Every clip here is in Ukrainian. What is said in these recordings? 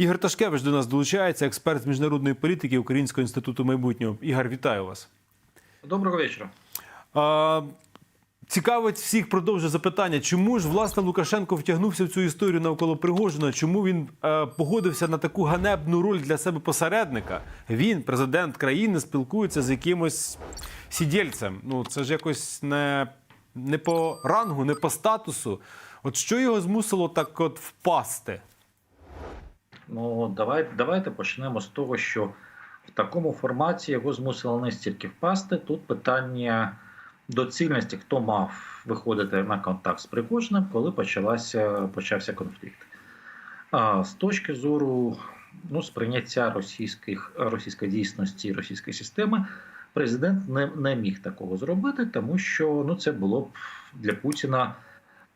Ігор Ташкевич до нас долучається, експерт з міжнародної політики Українського інституту майбутнього. Ігор, вітаю вас. Доброго вечора. А, цікавить всіх продовжує запитання, чому ж власне Лукашенко втягнувся в цю історію навколо Пригожина? Чому він е, погодився на таку ганебну роль для себе посередника? Він, президент країни, спілкується з якимось сідільцем. Ну це ж якось не, не по рангу, не по статусу. От що його змусило так от впасти? Ну давай, давайте почнемо з того, що в такому форматі його змусило не стільки впасти. Тут питання доцільності, хто мав виходити на контакт з Пригожиним, коли почалася, почався конфлікт. А з точки зору ну, сприйняття російських, російської дійсності, російської системи, президент не, не міг такого зробити, тому що ну, це було б для Путіна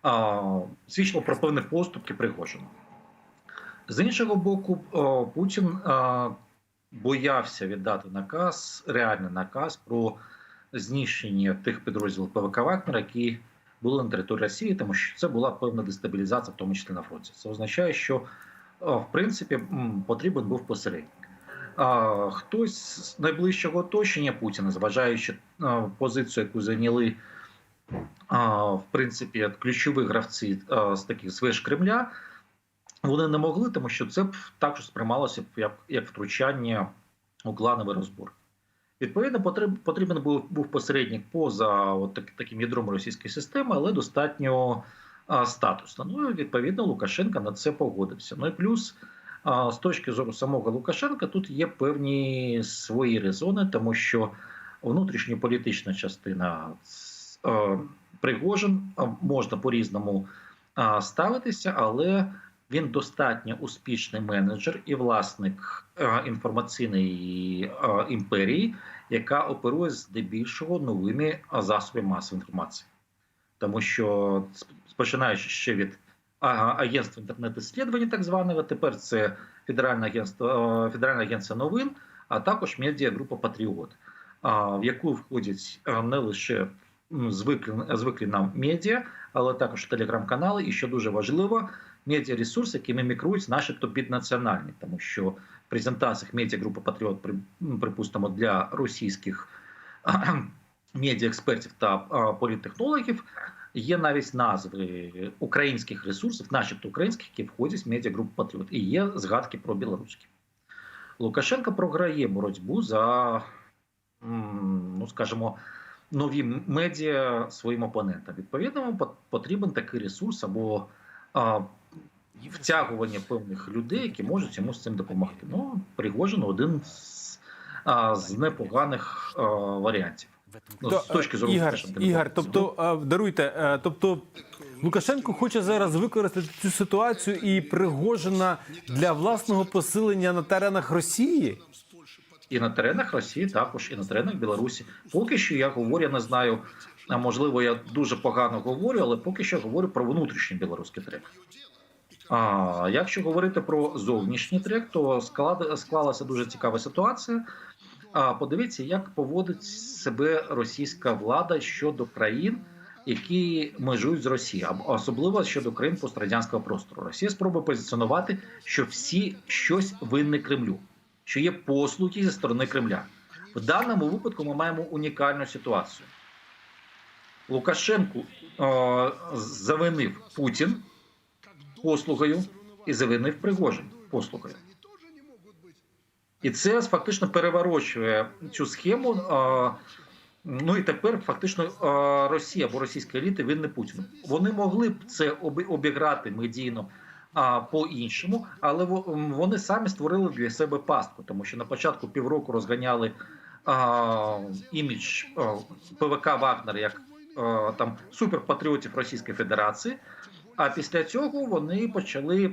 а, свідчило про певні поступки Пригожина. З іншого боку, Путін боявся віддати наказ, реальний наказ про знищення тих підрозділів ПВК Вагнера, які були на території Росії, тому що це була певна дестабілізація, в тому числі на фронті. Це означає, що в принципі потрібен був посередник. Хтось з найближчого оточення Путіна, зважаючи позицію, яку зайняли в принципі ключові гравці з таких звеж Кремля. Вони не могли, тому що це б також сприймалося б як, як втручання у клановий розбор. Відповідно, потріб, потрібен був, був посередник поза от так, таким ядром російської системи, але достатньо а, статусно. Ну відповідно Лукашенко на це погодився. Ну і плюс, а, з точки зору самого Лукашенка, тут є певні свої резони, тому що внутрішньополітична частина а, Пригожин а, можна по-різному ставитися, але він достатньо успішний менеджер і власник е, інформаційної е, імперії, яка оперує здебільшого новими е, засобами масової інформації, тому що починаючи ще від агентства інтернет-іслідування, так званого, тепер це Федеральне агентство Федеральне агентство новин, а також медіагрупа Патріот, в яку входять не лише м, звиклі, звиклі нам медіа, але також телеграм-канали, і що дуже важливо, медіаресурси, які мімікрують, начебто піднаціональні, тому що в презентаціях медіагрупи Патріот, припустимо, для російських медіаекспертів та політтехнологів є навіть назви українських ресурсів, начебто українських, які входять в медіагрупу Патріот, і є згадки про білоруські. Лукашенко програє боротьбу за, ну скажімо, нові медіа своїм опонентам. Відповідно, пот- потрібен такий ресурс або а, втягування певних людей, які можуть йому з цим допомогти. Ну, Пригожин один з, а, з непоганих а, варіантів. Ну, То, з точки зору Ігор, Лукашенка. Ігор, тобто е, даруйте, е, тобто Лукашенко хоче зараз використати цю ситуацію і Пригожина для власного посилення на теренах Росії. і на теренах Росії, також і на теренах Білорусі. Поки що я говорю, я не знаю. А можливо, я дуже погано говорю, але поки що говорю про внутрішній білоруський трек. А якщо говорити про зовнішній трек, то склад, склалася дуже цікава ситуація. А подивіться, як поводить себе російська влада щодо країн, які межують з Росією, особливо щодо країн пострадянського простору. Росія спробує позиціонувати, що всі щось винні Кремлю, що є послуги зі сторони Кремля. В даному випадку ми маємо унікальну ситуацію. Лукашенку е, завинив Путін послугою і завинив Пригожин послугою. І це фактично переворочує цю схему. Ну і тепер фактично Росія або російська еліта винні Путіну. Вони могли б це обіграти медійно по-іншому, але во- вони самі створили для себе пастку, тому що на початку півроку розганяли імідж ПВК Вагнер як там суперпатріотів Російської Федерації. А після цього вони почали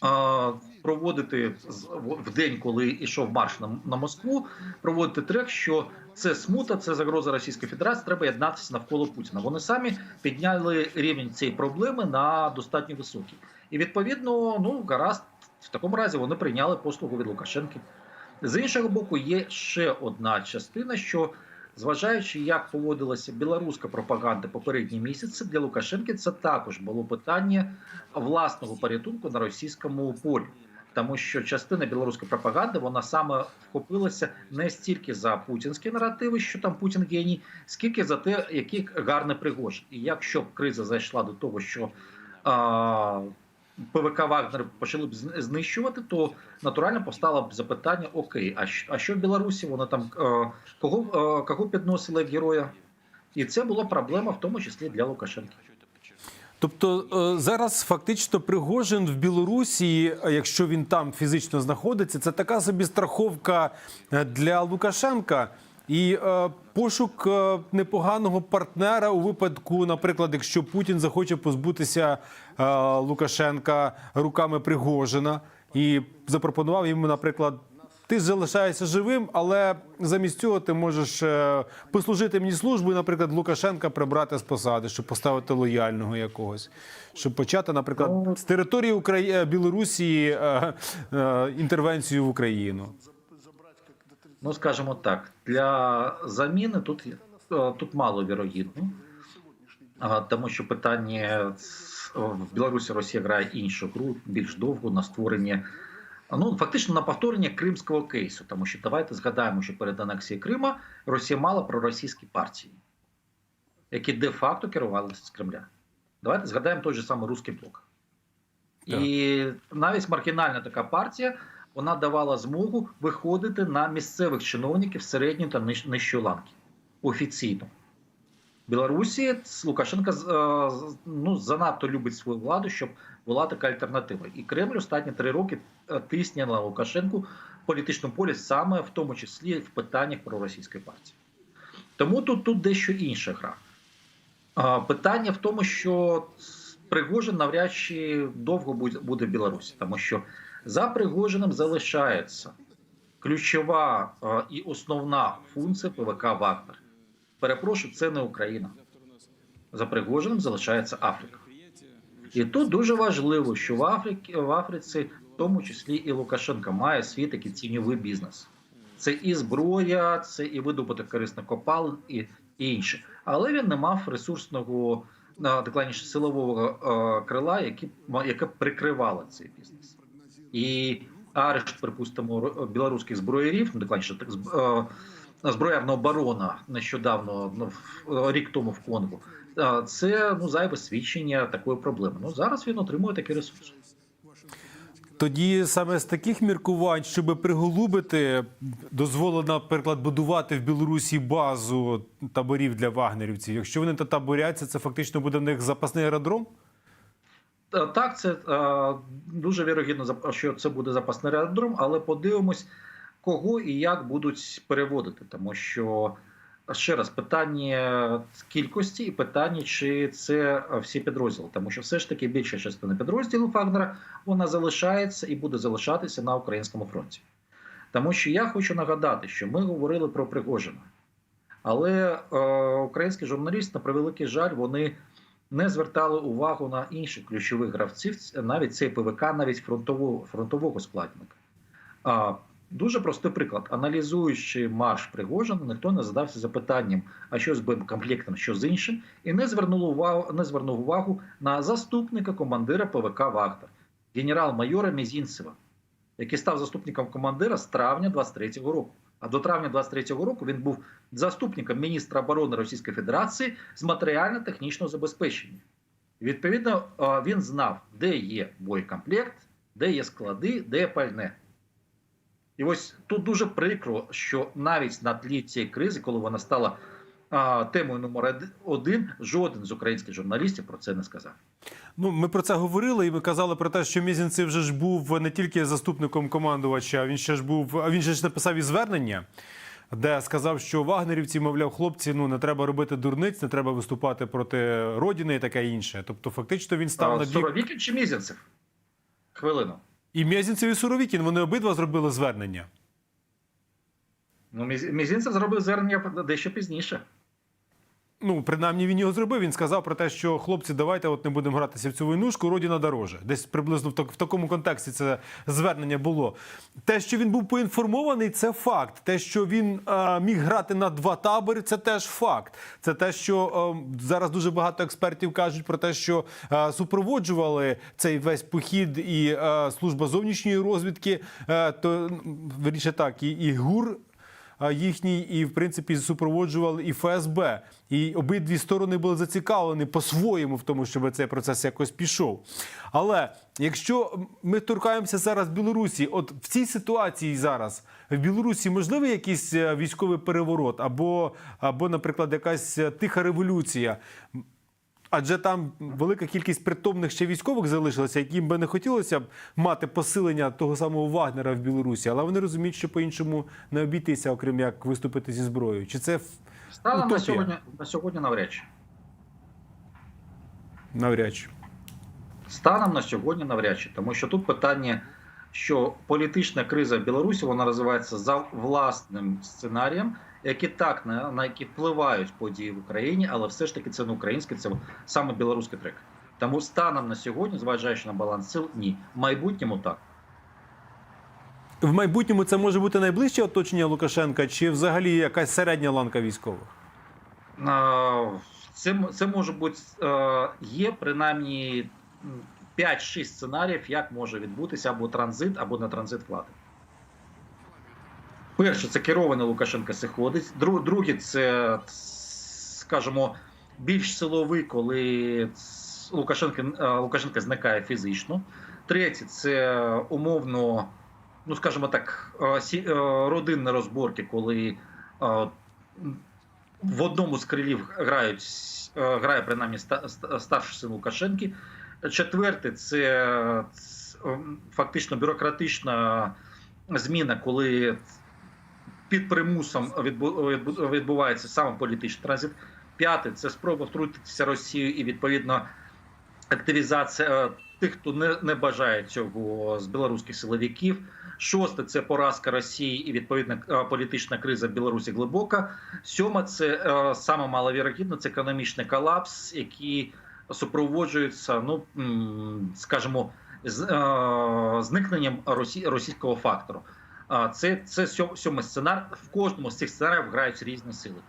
а, проводити в день, коли йшов марш на, на Москву, проводити трек, що це смута, це загроза Російської Федерації. Треба єднатися навколо Путіна. Вони самі підняли рівень цієї проблеми на достатньо високий. І відповідно, ну гаразд, в такому разі вони прийняли послугу від Лукашенки. З іншого боку, є ще одна частина, що зважаючи, як поводилася білоруська пропаганда попередні місяці, для Лукашенки це також було питання власного порятунку на російському полі. Тому що частина білоруської пропаганди вона саме вхопилася не стільки за путінські наративи, що там Путін геній, скільки за те, який гарний Пригожин. І якщо б криза зайшла до того, що а, ПВК Вагнер почали б знищувати, то натурально постало б запитання: Окей, а що, а що в Білорусі? Воно там е, кого, е, кого підносили як героя? І це була проблема, в тому числі для Лукашенка. Тобто е, зараз фактично Пригожин в Білорусі, якщо він там фізично знаходиться, це така собі страховка для Лукашенка. І е, пошук е, непоганого партнера у випадку, наприклад, якщо Путін захоче позбутися е, Лукашенка руками Пригожина і запропонував йому, наприклад, ти залишаєшся живим, але замість цього ти можеш е, послужити мені службу, і, наприклад, Лукашенка прибрати з посади, щоб поставити лояльного якогось, щоб почати, наприклад, з території Украї... е, Білорусі е, е, інтервенцію в Україну. Ну, скажімо так, для заміни тут, е, тут мало вірогідно, тому що питання в Білорусі Росія грає іншу гру, більш довго на створення. Ну, фактично на повторення кримського кейсу, тому що давайте згадаємо, що перед анексією Крима Росія мала проросійські партії, які де-факто керувалися з Кремля. Давайте згадаємо той же самий Руський блок. І навіть маргінальна така партія вона давала змогу виходити на місцевих чиновників середньої та нижчої ланки офіційно. Білорусі Лукашенка е, ну, занадто любить свою владу, щоб була така альтернатива. І Кремль останні три роки е, тисне на Лукашенку в політичному полі саме в тому числі в питаннях проросійської партії. Тому тут, тут дещо інша гра. Питання в тому, що Пригожин навряд чи довго буде в Білорусі, тому що за Пригожиним залишається ключова е, і основна функція ПВК Вагнер. Перепрошую, це не Україна. За Пригожиним залишається Африка. І тут дуже важливо, що в Африці, в Африці, в тому числі і Лукашенко, має свій такий тіньовий бізнес. Це і зброя, це і видобуток корисних копалин, і, і інше. Але він не мав ресурсного, докладніше силового е, крила, яке, яке прикривало цей бізнес. І арешт, припустимо, білоруських зброярів, ну, докладніше так, зб- е, зброярного барона нещодавно, ну, в- рік тому в Конго. е, Це ну зайве свідчення такої проблеми. Ну зараз він отримує такий ресурс. Тоді саме з таких міркувань, щоб приголубити, дозволено, наприклад, будувати в Білорусі базу таборів для вагнерівців. Якщо вони та таборяться, це фактично буде в них запасний аеродром. Е, Так, це е, дуже вірогідно, що це буде запасний аеродром, але подивимось, кого і як будуть переводити, тому що ще раз питання кількості і питання, чи це всі підрозділи, тому що все ж таки більша частина підрозділів Вагнера вона залишається і буде залишатися на українському фронті. Тому що я хочу нагадати, що ми говорили про Пригожина, але е, українські журналісти, на превеликий жаль, вони не звертали увагу на інших ключових гравців, навіть цей ПВК, навіть фронтового, фронтового складника. А, дуже простий приклад. Аналізуючи марш Пригожина, ніхто не задався запитанням, а що з боєкомплектом, що з іншим, і не звернув увагу, не звернув увагу на заступника командира ПВК Вагнер, генерал-майора Мізінцева, який став заступником командира з травня 23-го року. А до травня 23-го року він був заступником міністра оборони Російської Федерації з матеріально-технічного забезпечення. Відповідно, е, він знав, де є боєкомплект, де є склади, де є пальне. І ось тут дуже прикро, що навіть на тлі цієї кризи, коли вона стала а, темою номер один, жоден з українських журналістів про це не сказав. Ну, ми про це говорили, і ми казали про те, що Мізінцев вже ж був не тільки заступником командувача, він ще ж був. а Він же ж написав і звернення, де сказав, що вагнерівці, мовляв, хлопці, ну не треба робити дурниць, не треба виступати проти родини і таке інше. Тобто, фактично, він став на бік Суровікін чи Мізінцев? Хвилину. і Мезінцев, і Суровікін. Вони обидва зробили звернення. Ну, Мізінцев зробив звернення дещо пізніше. Ну, принаймні він його зробив. Він сказав про те, що хлопці, давайте от не будемо гратися в цю войнушку, родина дороже. Десь приблизно в, так- в такому контексті це звернення було. Те, що він був поінформований, це факт. Те, що він е, міг грати на два табори, це теж факт. Це те, що е, зараз дуже багато експертів кажуть про те, що е, супроводжували цей весь похід і е, служба зовнішньої розвідки, е, то вірніше так, і, і ГУР їхній, і в принципі супроводжували і ФСБ. І обидві сторони були зацікавлені по-своєму в тому, щоб цей процес якось пішов. Але якщо ми торкаємося зараз Білорусі, от в цій ситуації зараз в Білорусі можливий якийсь е, військовий переворот, або, або наприклад, якась е, тиха революція. Адже там велика кількість притомних ще військових залишилося, яким би не хотілося б мати посилення того самого Вагнера в Білорусі, але вони розуміють, що по-іншому не обійтися, окрім як виступити зі зброєю. Чи це Станом на сьогодні, на сьогодні навряд чи. навряд чи? Станом на сьогодні навряд чи, тому що тут питання, що політична криза в Білорусі вона розвивається за власним сценарієм, які так на, на які впливають події в Україні, але все ж таки це не український, це саме білоруський трек. Тому станом на сьогодні, зважаючи на баланс сил, ні. В майбутньому так. В майбутньому це може бути найближче оточення Лукашенка, чи взагалі якась середня ланка військових? Це, це може бути е, є принаймні 5-6 сценаріїв, як може відбутися або транзит, або на транзит влади. Перше, це керований Лукашенка сиходить. Друге, це, скажімо, більш силовий, коли е, Лукашенко зникає фізично. Третє, це умовно, ну скажімо так, родинні розборки, коли в одному з крилів грають, грає принаймні ста- ста- старший син Лукашенки. Четверте, це фактично бюрократична зміна, коли під примусом відбу- відбу- відбувається саме політичний транзит. П'яте це спроба втрутитися Росію і відповідно активізація е, тих, хто не, не бажає цього з білоруських силовиків. Шосте це поразка Росії і відповідна е, політична криза в Білорусі глибока. Сьоме це е, саме маловірогідно, це економічний колапс, який супроводжується, ну скажімо, е, зникненням росі, російського фактору. Це, це сьомий сценар. В кожному з цих сценаріїв грають різні сили.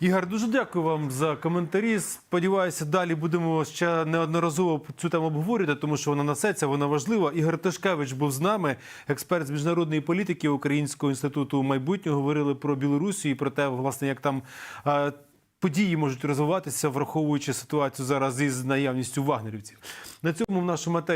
Ігор, дуже дякую вам за коментарі. Сподіваюся, далі будемо ще неодноразово цю тему обговорювати, тому що вона несеться, вона важлива. Ігор Ташкевич був з нами, експерт з міжнародної політики Українського інституту майбутнього. Говорили про Білорусі і про те, власне, як там е, події можуть розвиватися, враховуючи ситуацію зараз із наявністю вагнерівців. На цьому в нашому матері.